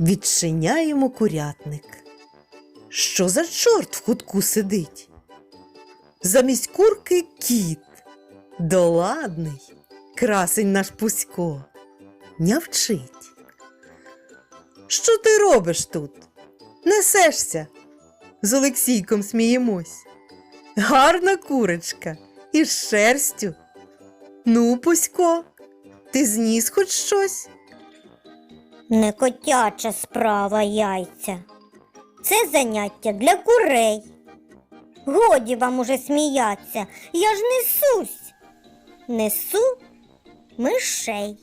Відчиняємо курятник. Що за чорт в кутку сидить? Замість курки кіт. Доладний, красень наш Пусько. Нявчить. Що ти робиш тут? Несешся? З Олексійком сміємось. Гарна курочка із шерстю. Ну, Пусько, ти зніс хоч щось? Не котяча справа яйця. Це заняття для курей. Годі вам уже сміяться, я ж несусь. Несу мишей.